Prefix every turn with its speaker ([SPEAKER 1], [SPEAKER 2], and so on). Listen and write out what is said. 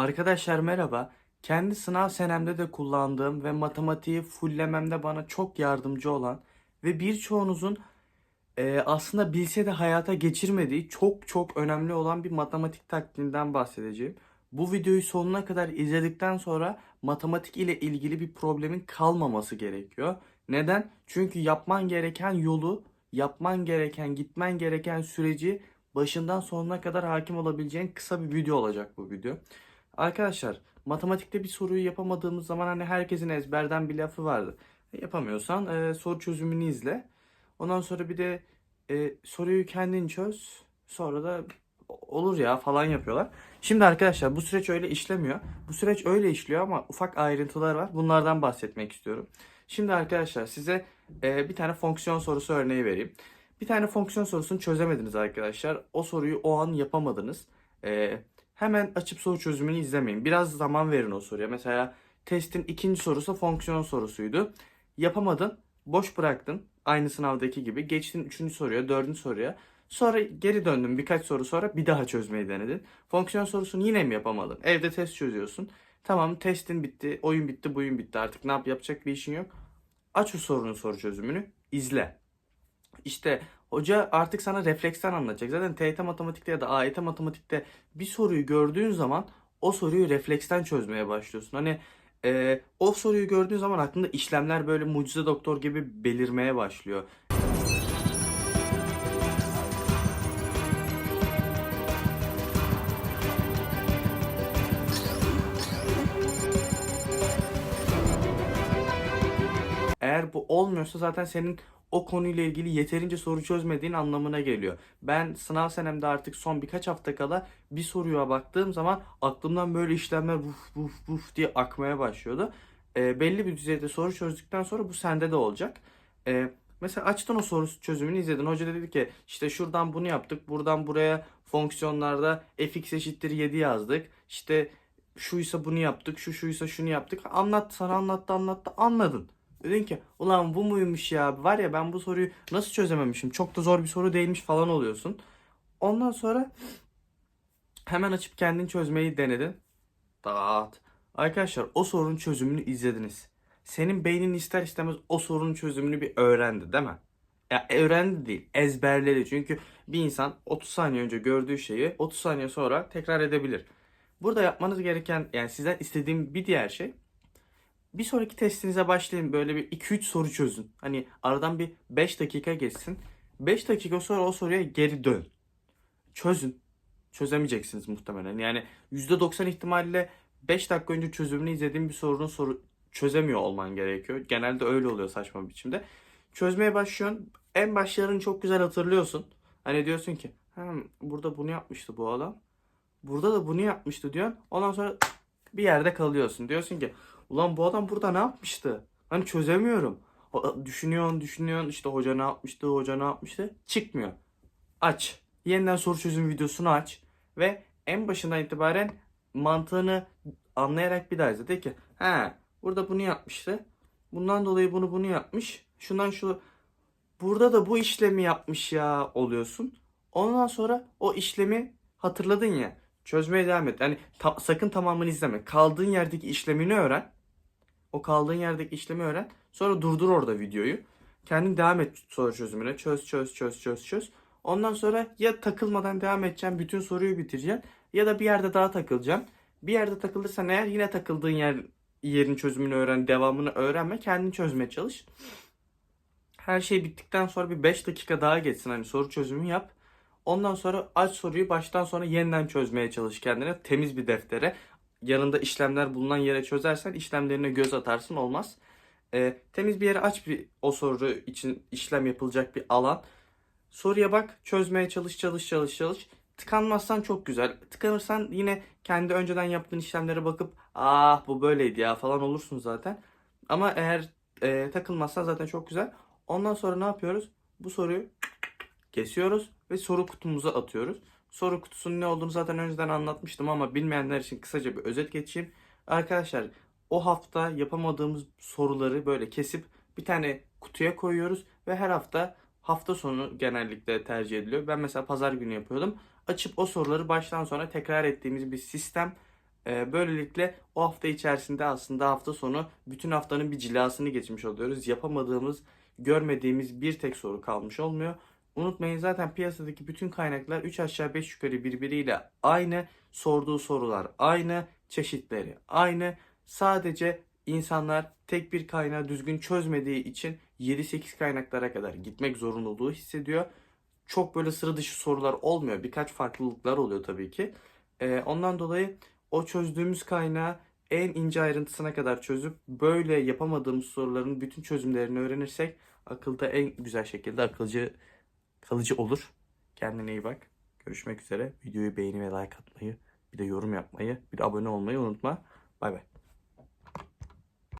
[SPEAKER 1] Arkadaşlar merhaba. Kendi sınav senemde de kullandığım ve matematiği fullememde bana çok yardımcı olan ve birçoğunuzun e, aslında bilse de hayata geçirmediği çok çok önemli olan bir matematik taktiğinden bahsedeceğim. Bu videoyu sonuna kadar izledikten sonra matematik ile ilgili bir problemin kalmaması gerekiyor. Neden? Çünkü yapman gereken yolu, yapman gereken, gitmen gereken süreci başından sonuna kadar hakim olabileceğin kısa bir video olacak bu video. Arkadaşlar matematikte bir soruyu yapamadığımız zaman hani herkesin ezberden bir lafı vardı. Yapamıyorsan e, soru çözümünü izle. Ondan sonra bir de e, soruyu kendin çöz. Sonra da olur ya falan yapıyorlar. Şimdi arkadaşlar bu süreç öyle işlemiyor. Bu süreç öyle işliyor ama ufak ayrıntılar var. Bunlardan bahsetmek istiyorum. Şimdi arkadaşlar size e, bir tane fonksiyon sorusu örneği vereyim. Bir tane fonksiyon sorusunu çözemediniz arkadaşlar. O soruyu o an yapamadınız. E, hemen açıp soru çözümünü izlemeyin. Biraz zaman verin o soruya. Mesela testin ikinci sorusu fonksiyon sorusuydu. Yapamadın, boş bıraktın. Aynı sınavdaki gibi. Geçtin üçüncü soruya, dördüncü soruya. Sonra geri döndün birkaç soru sonra bir daha çözmeyi denedin. Fonksiyon sorusunu yine mi yapamadın? Evde test çözüyorsun. Tamam testin bitti, oyun bitti, buyun bitti. Artık ne yap yapacak bir işin yok. Aç o sorunun soru çözümünü, izle. İşte hoca artık sana refleksten anlatacak. Zaten TYT matematikte ya da AYT matematikte bir soruyu gördüğün zaman o soruyu refleksten çözmeye başlıyorsun. Hani e, o soruyu gördüğün zaman aklında işlemler böyle mucize doktor gibi belirmeye başlıyor. Eğer bu olmuyorsa zaten senin o konuyla ilgili yeterince soru çözmediğin anlamına geliyor. Ben sınav senemde artık son birkaç hafta kala bir soruya baktığım zaman aklımdan böyle işlemler vuf vuf vuf diye akmaya başlıyordu. E, belli bir düzeyde soru çözdükten sonra bu sende de olacak. E, mesela açtın o soru çözümünü izledin. Hoca dedi ki işte şuradan bunu yaptık. Buradan buraya fonksiyonlarda fx eşittir 7 yazdık. İşte şuysa bunu yaptık. Şu şuysa şunu yaptık. Anlattı sana anlattı anlattı anladın. Dedin ki ulan bu muymuş ya var ya ben bu soruyu nasıl çözememişim çok da zor bir soru değilmiş falan oluyorsun. Ondan sonra hemen açıp kendin çözmeyi denedin. Dağıt. Arkadaşlar o sorunun çözümünü izlediniz. Senin beynin ister istemez o sorunun çözümünü bir öğrendi değil mi? Ya öğrendi değil, ezberledi. Çünkü bir insan 30 saniye önce gördüğü şeyi 30 saniye sonra tekrar edebilir. Burada yapmanız gereken yani sizden istediğim bir diğer şey bir sonraki testinize başlayın böyle bir 2-3 soru çözün. Hani aradan bir 5 dakika geçsin. 5 dakika sonra o soruya geri dön. Çözün. Çözemeyeceksiniz muhtemelen. Yani %90 ihtimalle 5 dakika önce çözümünü izlediğin bir sorunun soru çözemiyor olman gerekiyor. Genelde öyle oluyor saçma biçimde. Çözmeye başlıyorsun. En başlarını çok güzel hatırlıyorsun. Hani diyorsun ki "Hem burada bunu yapmıştı bu adam. Burada da bunu yapmıştı diyorsun. Ondan sonra bir yerde kalıyorsun. Diyorsun ki ulan bu adam burada ne yapmıştı? Hani çözemiyorum. O- Düşünüyorsun düşünüyorsun işte hoca ne yapmıştı hoca ne yapmıştı. Çıkmıyor. Aç. Yeniden soru çözüm videosunu aç. Ve en başından itibaren mantığını anlayarak bir daha izle. De ki he burada bunu yapmıştı. Bundan dolayı bunu bunu yapmış. Şundan şu burada da bu işlemi yapmış ya oluyorsun. Ondan sonra o işlemi hatırladın ya. Çözmeye devam et. Yani ta- sakın tamamını izleme. Kaldığın yerdeki işlemini öğren. O kaldığın yerdeki işlemi öğren. Sonra durdur orada videoyu. Kendin devam et soru çözümüne. Çöz çöz çöz çöz çöz. Ondan sonra ya takılmadan devam edeceksin. Bütün soruyu bitireceksin. Ya da bir yerde daha takılacaksın. Bir yerde takılırsan eğer yine takıldığın yer yerin çözümünü öğren. Devamını öğrenme. Kendin çözmeye çalış. Her şey bittikten sonra bir 5 dakika daha geçsin. Hani soru çözümü yap. Ondan sonra aç soruyu baştan sona yeniden çözmeye çalış kendine. Temiz bir deftere. Yanında işlemler bulunan yere çözersen işlemlerine göz atarsın olmaz. Ee, temiz bir yere aç bir o soru için işlem yapılacak bir alan. Soruya bak, çözmeye çalış, çalış, çalış, çalış. Tıkanmazsan çok güzel. Tıkanırsan yine kendi önceden yaptığın işlemlere bakıp ah bu böyleydi ya falan olursun zaten. Ama eğer e, takılmazsan zaten çok güzel. Ondan sonra ne yapıyoruz? Bu soruyu kesiyoruz ve soru kutumuza atıyoruz. Soru kutusunun ne olduğunu zaten önceden anlatmıştım ama bilmeyenler için kısaca bir özet geçeyim. Arkadaşlar o hafta yapamadığımız soruları böyle kesip bir tane kutuya koyuyoruz ve her hafta hafta sonu genellikle tercih ediliyor. Ben mesela pazar günü yapıyordum. Açıp o soruları baştan sona tekrar ettiğimiz bir sistem Ee, böylelikle o hafta içerisinde aslında hafta sonu bütün haftanın bir cilasını geçmiş oluyoruz. Yapamadığımız, görmediğimiz bir tek soru kalmış olmuyor. Unutmayın zaten piyasadaki bütün kaynaklar 3 aşağı 5 yukarı birbiriyle aynı. Sorduğu sorular aynı, çeşitleri aynı. Sadece insanlar tek bir kaynağı düzgün çözmediği için 7-8 kaynaklara kadar gitmek zorunluluğu hissediyor. Çok böyle sıra dışı sorular olmuyor. Birkaç farklılıklar oluyor tabii ki. Ee, ondan dolayı o çözdüğümüz kaynağı en ince ayrıntısına kadar çözüp böyle yapamadığımız soruların bütün çözümlerini öğrenirsek akılda en güzel şekilde akılcı kalıcı olur. Kendine iyi bak. Görüşmek üzere. Videoyu beğeni ve like atmayı, bir de yorum yapmayı, bir de abone olmayı unutma. Bay bay.